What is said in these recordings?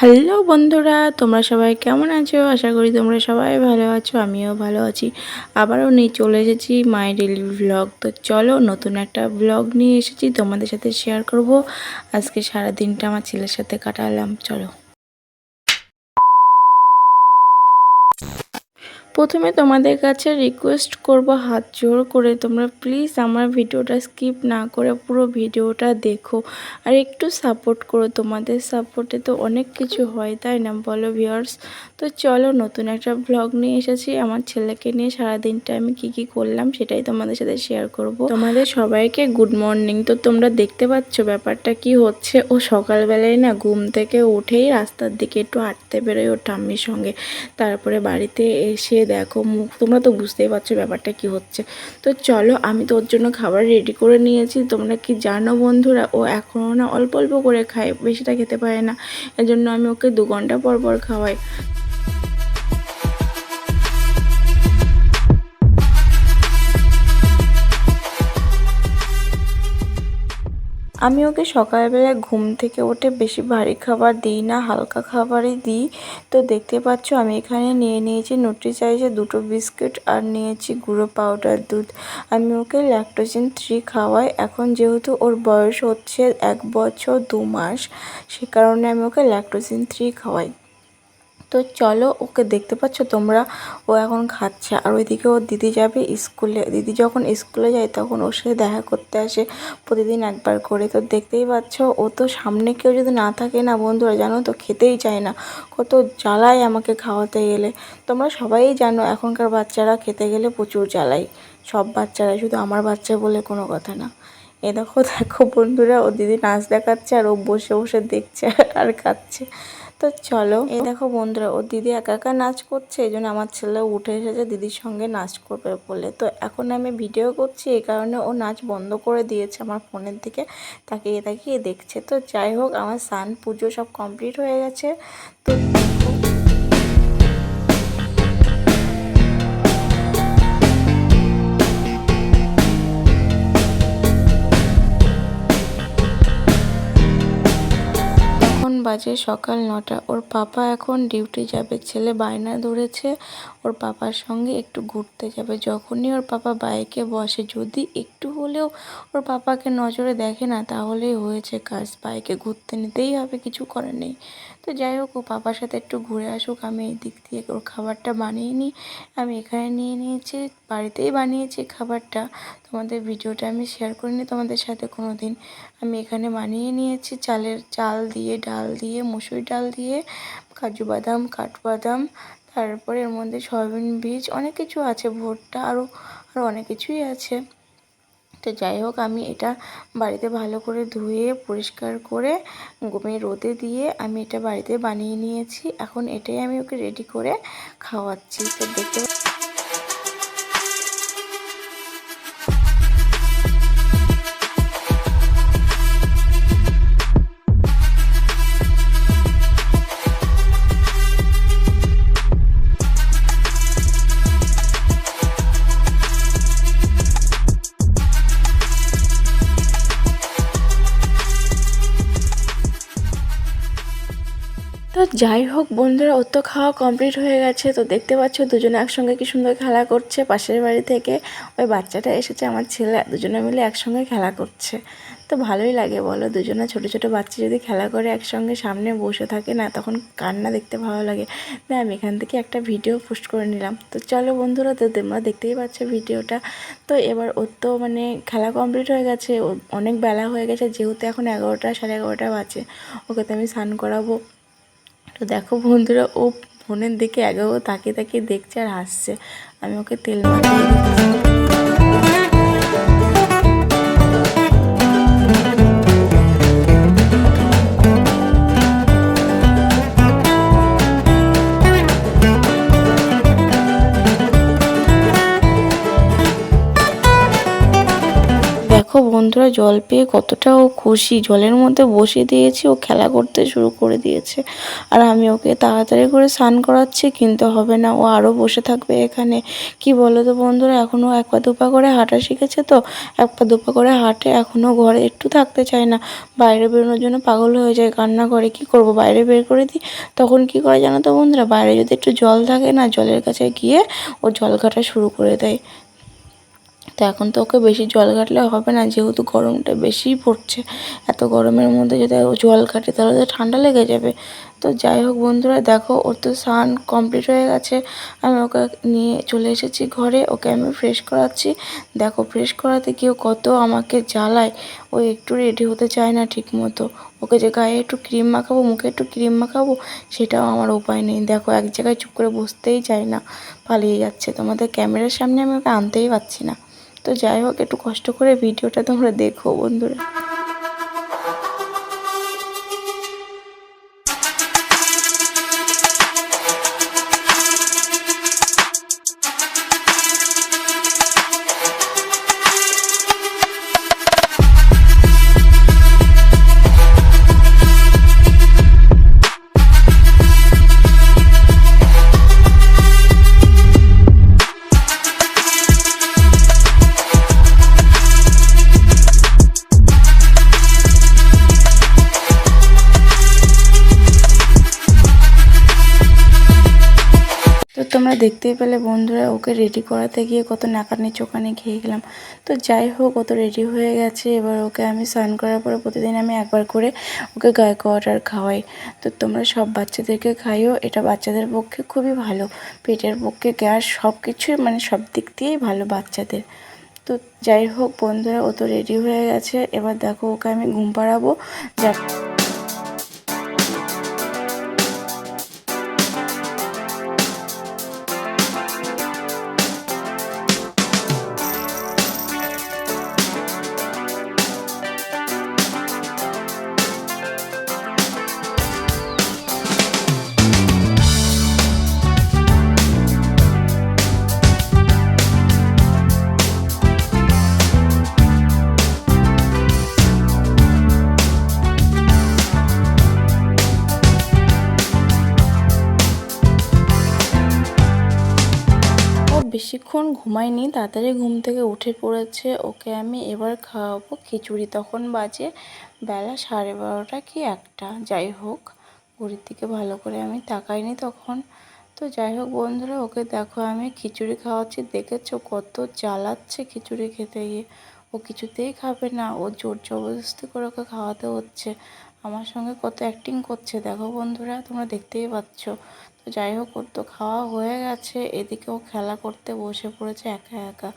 Hello বন্ধুরা, তোমরা সবাই কেমন আছো? আশা করি তোমরা সবাই ভালো আছো, আমিও ভালো আছি। আবারও নিয়ে চলে এসেছি মাই ডেলি ব্লগ তো চলো, নতুন একটা ব্লগ নিয়ে এসেছি, তোমাদের সাথে শেয়ার করব। আজকে সারা দিনটা আমার ছেলের সাথে কাটালাম, চলো। প্রথমে তোমাদের কাছে রিকোয়েস্ট করব হাত জোর করে তোমরা প্লিজ আমার ভিডিওটা স্কিপ না করে পুরো ভিডিওটা দেখো। আর একটু সাপোর্ট করো, তোমাদের সাপোর্টে তো অনেক কিছু হয়, তাই না? বলো ভিউয়ার্স তো চলো নতুন একটা ব্লগ নিয়ে এসেছি। আমার ছেলেকে নিয়ে সারাদিনটা আমি কি কি করলাম সেটাই তোমাদের সাথে শেয়ার করব। তোমাদের সবাইকে গুড মর্নিং তো তোমরা দেখতে পাচ্ছ ব্যাপারটা কি হচ্ছে? ও সকালবেলায় না ঘুম থেকে উঠেই রাস্তার দিকে একটু হাঁটতে বেরোয় ওর ঠাম্মির সঙ্গে। তারপরে বাড়িতে এসে দেখো মুখ তোমরা তো বুঝতেই পারছ ব্যাপারটা কি হচ্ছে। তো চলো, আমি তো ওর জন্য খাবার রেডি করে নিয়েছি। তোমরা কি জানো বন্ধুরা, ও এখনও না অল্প অল্প করে খায়, বেশিটা খেতে পারে না। এজন্য আমি ওকে দু ঘণ্টা পর পর খাওয়াই। আমি ওকে সকালবেলায় ঘুম থেকে ওঠে বেশি ভারী খাবার দিই না, হালকা খাবারই দিই। তো দেখতে পাচ্ছ আমি এখানে নিয়ে নিয়েছি চাইছে দুটো বিস্কুট আর নিয়েছি গুঁড়ো পাউডার দুধ। আমি ওকে ল্যাকটোজেন থ্রি খাওয়াই। এখন যেহেতু ওর বয়স হচ্ছে এক বছর দু মাস, সে কারণে আমি ওকে ল্যাকটোজেন থ্রি খাওয়াই। তো চলো ওকে দেখতে পাচ্ছ তোমরা। ও এখন খাচ্ছে আর ওইদিকে ওর দিদি যাবে স্কুলে। দিদি যখন স্কুলে যায় তখন ওর সাথে দেখা করতে আসে প্রতিদিন একবার করে। তো দেখতেই পাচ্ছ, ও তো সামনে কেউ যদি না থাকে না বন্ধুরা, জানো তো খেতেই চায় না। কত জ্বালায় আমাকে খাওয়াতে গেলে। তোমরা সবাই জানো এখনকার বাচ্চারা খেতে গেলে প্রচুর জ্বালাই সব বাচ্চারাই, শুধু আমার বাচ্চা বলে কোনো কথা না। এ দেখো দেখো বন্ধুরা ও দিদি নাচ দেখাচ্ছে আর ও বসে বসে দেখছে আর খাচ্ছে। তো চলো। এই দেখো বন্ধুরা, ও দিদি একা একা নাচ করছে, এই জন্য আমার ছেলে উঠে এসেছে দিদির সঙ্গে নাচ করবে বলে। তো এখন আমি ভিডিও করছি, এই কারণে ও নাচ বন্ধ করে দিয়েছে আমার ফোনের দিকে তাকে তাকিয়ে দেখছে। তো যাই হোক, আমার সান পুজো সব কমপ্লিট হয়ে গেছে। তো বাজে সকাল নটা। ওর পাপা এখন ডিউটি যাবে। ছেলে বায়না ধরেছে। ওর পাপার সঙ্গে একটু ঘুরতে যাবে। যখনই ওর পাপা বাইকে বসে, যদি একটু হলেও ওর পাপাকে নজরে দেখে না, তাহলেই হয়েছে কাজ। বাইকে ঘুরতে নিতেই হবে, কিছু করার নেই। তো যাই হোক, ও পাপার সাথে একটু ঘুরে আসুক, আমি এই দিক দিয়ে ওর খাবারটা বানিয়ে নিই। আমি এখানে নিয়ে নিয়েছি, বাড়িতেই বানিয়েছি খাবারটা। তোমাদের ভিডিওটা আমি শেয়ার করিনি, তোমাদের সাথে কোনো দিন আমি এখানে বানিয়ে নিয়েছি চালের চাল দিয়ে, ডাল দিয়ে, মুসুরি ডাল দিয়ে, কাজু বাদাম, কাঠবাদাম, তারপরে এর মধ্যে সয়াবিন বীজ, অনেক কিছু আছে, ভুট্টা আরও আরও অনেক কিছুই আছে। তো যাই হোক, আমি এটা বাড়িতে ভালো করে ধুয়ে, পরিষ্কার করে গমে রোদে দিয়ে আমি এটা বাড়িতে বানিয়ে নিয়েছি। এখন এটাই আমি ওকে রেডি করে খাওয়াচ্ছি। তো দেখতে যাই হোক, বন্ধুরা, ওর তো খাওয়া কমপ্লিট হয়ে গেছে। তো দেখতে পাচ্ছ, দুজনে একসঙ্গে কি সুন্দর খেলা করছে। পাশের বাড়ি থেকে ওই বাচ্চাটা এসেছে, আমার ছেলে। দুজনে মিলে একসঙ্গে খেলা করছে। তো ভালোই লাগে, বলো। দুজনে ছোট ছোট বাচ্চা যদি খেলা করে একসঙ্গে সামনে বসে থাকে না, তখন কান্না দেখতে ভালো লাগে। তাই আমি এখান থেকে একটা ভিডিও পোস্ট করে নিলাম। তো চলো বন্ধুরা, তো তোমরা দেখতেই পাচ্ছ ভিডিওটা তো এবার ওর তো মানে খেলা কমপ্লিট হয়ে গেছে অনেক বেলা হয়ে গেছে, যেহেতু এখন এগারোটা, সাড়ে এগারোটা বাজে। ওকে তো আমি স্নান করাবো। তো দেখো বন্ধুরা, ও ফোনের দিকে এগারো তাকে তাকে দেখছে আর হাসছে। আমি ওকে তেল মাখিয়ে বন্ধুরা জল পেয়ে কতটা ও খুশি। জলের মধ্যে বসে দিয়েছি, ও খেলা করতে শুরু করে দিয়েছে। আর আমি ওকে তাড়াতাড়ি করে স্নান করাচ্ছি, কিন্তু হবে না, ও আরও বসে থাকবে এখানে। কি বলো তো বন্ধুরা এখনও এক পা দুপা করে হাঁটা শিখেছে তো, এক পা দুপা করে হাঁটে এখনও ঘরে একটু থাকতে চায় না। বাইরে বেরোনোর জন্য পাগল হয়ে যায়, কান্না করে, কি করব? বাইরে বের করে দিই, তখন কি করে জানো তো বন্ধুরা? বাইরে যদি একটু জল থাকে না, জলের কাছে গিয়ে ও জল কাটা শুরু করে দেয়। তো এখন তো ওকে বেশি জল ঘাটলে হবে না, যেহেতু গরমটা বেশিই পড়ছে। এত গরমের মধ্যে যদি জল ঘাটে তাহলে তো ঠান্ডা লেগে যাবে। তো যাই হোক বন্ধুরা, দেখো ওর তো স্নান কমপ্লিট হয়ে গেছে। আমি ওকে নিয়ে চলে এসেছি ঘরে, ওকে আমি ফ্রেশ করাচ্ছি। দেখো ফ্রেশ করাতে গিয়েও কত আমাকে জ্বালায়। ও একটু রেডি হতে চায় না ঠিক মতো ওকে যে গায়ে একটু ক্রিম মাখাবো, মুখে একটু ক্রিম মাখাবো, সেটাও আমার উপায় নেই। দেখো এক জায়গায় চুপ করে বসতেই চায় না, পালিয়ে যাচ্ছে। তোমাদের ক্যামেরার সামনে আমি ওকে আনতেই পারছি না। তো যাই হোক একটু কষ্ট করে ভিডিওটা তোমরা দেখো বন্ধুরা। দেখতেই পেলে বন্ধুরা ওকে রেডি করাতে গিয়ে কত নাকানি চোখানি খেয়ে গেলাম। তো যাই হোক, ও তো রেডি হয়ে গেছে। এবার ওকে আমি স্নান করার পরে প্রতিদিন আমি একবার করে ওকে গায়ে ওয়াটার খাওয়াই। তো তোমরা সব বাচ্চাদেরকে খাইও, এটা বাচ্চাদের পক্ষে খুবই ভালো। পেটের পক্ষে গ্যাস সব কিছুই মানে সব দিক দিয়েই ভালো বাচ্চাদের। তো যাই হোক বন্ধুরা, ও তো রেডি হয়ে গেছে। এবার দেখো ওকে আমি ঘুম পাড়াবো। যা বেশিক্ষণ ঘুমায়নি তাড়াতাড়ি ঘুম থেকে উঠে পড়েছে, ওকে আমি এবার খাওয়াবো খিচুড়ি। তখন বাজে বেলা সাড়ে বারোটা কি একটা। যাই হোক, ঘড়ির দিকে ভালো করে আমি তাকাইনি তখন। তো যাই হোক বন্ধুরা, ওকে দেখো আমি খিচুড়ি খাওয়াচ্ছি। দেখেছ কত জ্বালাচ্ছে খিচুড়ি খেতে গিয়ে। ও কিছুতেই খাবে না, ও জোর জবরদস্তি করে ওকে খাওয়াতে হচ্ছে। আমার সঙ্গে কত অ্যাক্টিং করছে, দেখো বন্ধুরা, তোমরা দেখতেই পাচ্ছ। যাই হোক, ওর তো খাওয়া হয়ে গেছে। এদিকে ও খেলা করতে বসে পড়েছে একা একা।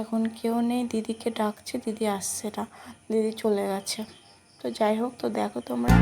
এখন কেউ নেই, দিদিকে ডাকছে, দিদি আসছে না, দিদি চলে গেছে। তো যাই হোক, তো দেখো তোমরা।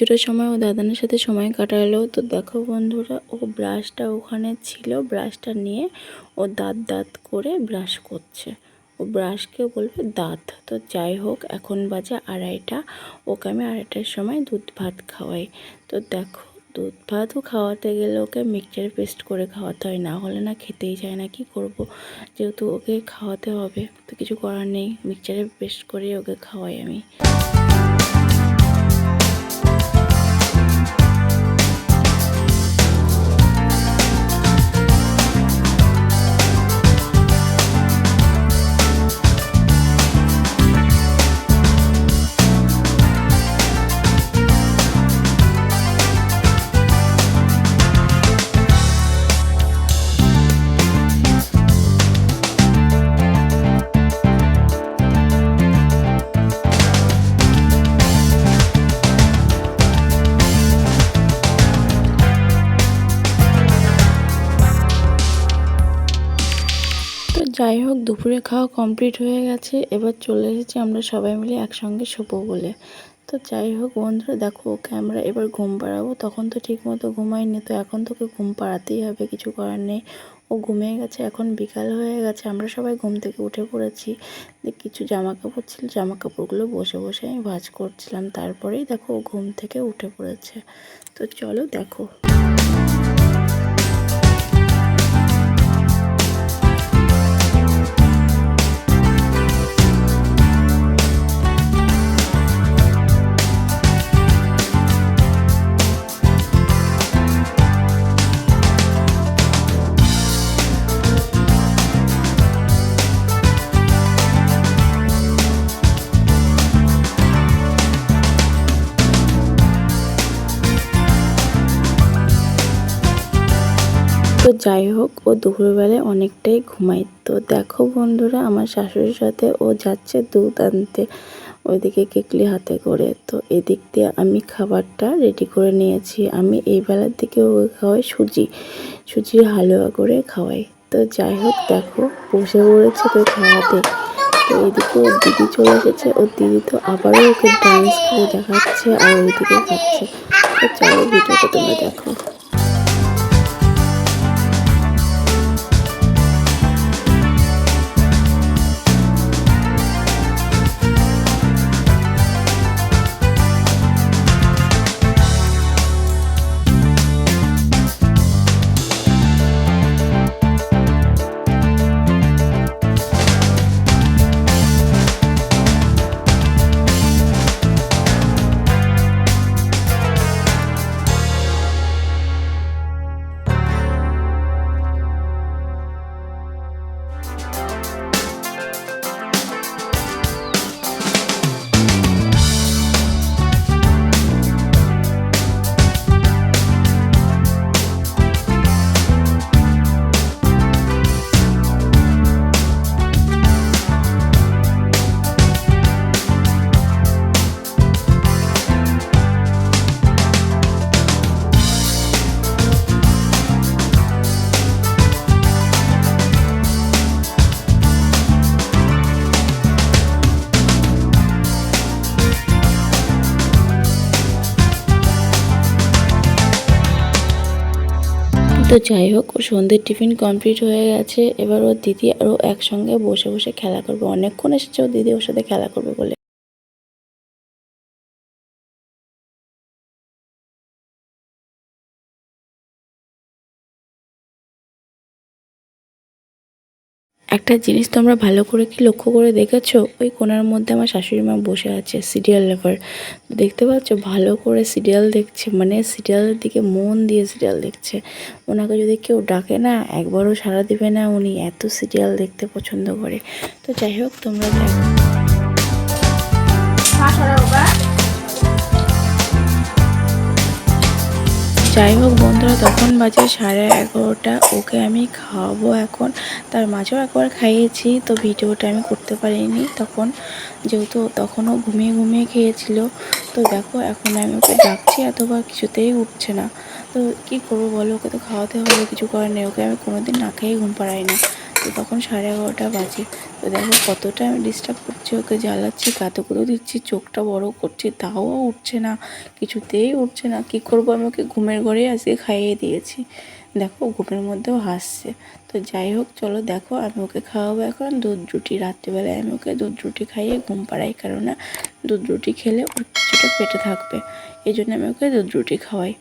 কিছুটা সময় ও দাদানের সাথে সময় কাটালো। তো দেখো বন্ধুরা, ও ব্রাশটা ওখানে ছিল। ব্রাশটা নিয়ে ও দাঁত দাঁত করে ব্রাশ করছে। ও ব্রাশকে বলবে দাঁত। তো যাই হোক, এখন বাজে আড়াইটা। ওকে আমি আড়াইটার সময় দুধ ভাত খাওয়াই। তো দেখো, দুধ ভাতও খাওয়াতে গেলে ওকে মিক্সচার পেস্ট করে খাওয়াতে হয়। না হলে না খেতেই চায় না, কি করব? যেহেতু ওকে খাওয়াতে হবে। তো কিছু করার নেই মিক্সচারে পেস্ট করে ওকে খাওয়াই আমি। যাই হোক, দুপুরে খাওয়া কমপ্লিট হয়ে গেছে। এবার চলে এসেছি আমরা সবাই মিলে একসঙ্গে শোবো বলে। তো যাই হোক বন্ধুরা, দেখো ওকে আমরা এবার ঘুম পাড়াবো। তখন তো ঠিক মতো ঘুমাইনি তো এখন তোকে ঘুম পাড়াতেই হবে, কিছু করার নেই। ও ঘুমিয়ে গেছে, এখন বিকাল হয়ে গেছে, আমরা সবাই ঘুম থেকে উঠে পড়েছি। কিছু জামা কাপড় ছিল জামা কাপড়গুলো বসে বসে আমি ভাজ করছিলাম। তারপরেই দেখো ও ঘুম থেকে উঠে পড়েছে। তো চলো দেখো। যাই হোক, ও দুপুরবেলায় অনেকটাই ঘুমায়। তো দেখো বন্ধুরা, আমার শাশুড়ির সাথে ও যাচ্ছে দুধ আনতে, ওইদিকে কেকলি হাতে করে। তো এদিক দিয়ে আমি খাবারটা রেডি করে নিয়েছি। আমি এই বেলার দিকে ও খাওয়াই সুজি, সুজির হালুয়া করে খাওয়াই। তো যাই হোক, দেখো, বসে পড়েছে তো খাওয়াতে। তো এদিকে ওর দিদি চলে এসেছে, ওর দিদি তো আবারও ওকে ডান্স করে দেখাচ্ছে আর ওইদিকে খাচ্ছে। তো চলো ভিডিওটা তোমরা দেখো। তো যাই হোক ও সন্ধ্যের টিফিন কমপ্লিট হয়ে গেছে। এবার ওর দিদি আরও একসঙ্গে বসে বসে খেলা করবে। অনেকক্ষণ এসেছে ও দিদি ওর সাথে খেলা করবে বলে। একটা জিনিস তোমরা ভালো করে কি লক্ষ্য করে দেখেছ? ওই কোনার মধ্যে আমার শাশুড়ি মা বসে আছে সিরিয়াল লেভার দেখতে পাচ্ছ? ভালো করে সিরিয়াল দেখছে মানে সিরিয়ালের দিকে মন দিয়ে সিরিয়াল দেখছে। ওনাকে যদি কেউ ডাকে না, একবারও সাড়া দিবে না উনি, এত সিরিয়াল দেখতে পছন্দ করে। তো যাই হোক, তোমরা দেখো। যাই হোক বন্ধুরা, তখন বাজে সাড়ে এগারোটা, ওকে আমি খাওয়াবো এখন। তার মাঝেও একবার খাইয়েছি, তো ভিডিওটা আমি করতে পারিনি। তখন যেহেতু তখনও ঘুমিয়ে ঘুমিয়ে খেয়েছিল, তো দেখো এখন আমি ওকে ডাকছি অথবা কিছুতেই উঠছে না। তো কি করব বলো, ওকে তো খাওয়াতে হবে, কিছু করার নেই, ওকে আমি কোনোদিন না খেয়েই ঘুম পাড়াই না। তো তখন সাড়ে এগারোটা বাজে। তো দেখো কতটা আমি ডিস্টার্ব করছি, ওকে জ্বালাচ্ছি কাতো করে দিচ্ছি, চোখটা বড় করছি, তাও উঠছে না, কিছুতেই উঠছে না। কি করব আমি ওকে ঘুমের ঘরে আজকে খাইয়ে দিয়েছি। দেখো ঘুমের মধ্যেও হাসছে। তো যাই হোক, চলো দেখো, আমি ওকে খাওয়াবো এখন দুধ রুটি। রাত্রিবেলায় আমি ওকে দুধ রুটি খাইয়ে ঘুম পাড়াই, কেননা দুধ রুটি খেলে ওর কিছুটা পেটে থাকবে। এই জন্য আমি ওকে দুধ রুটি খাওয়াই।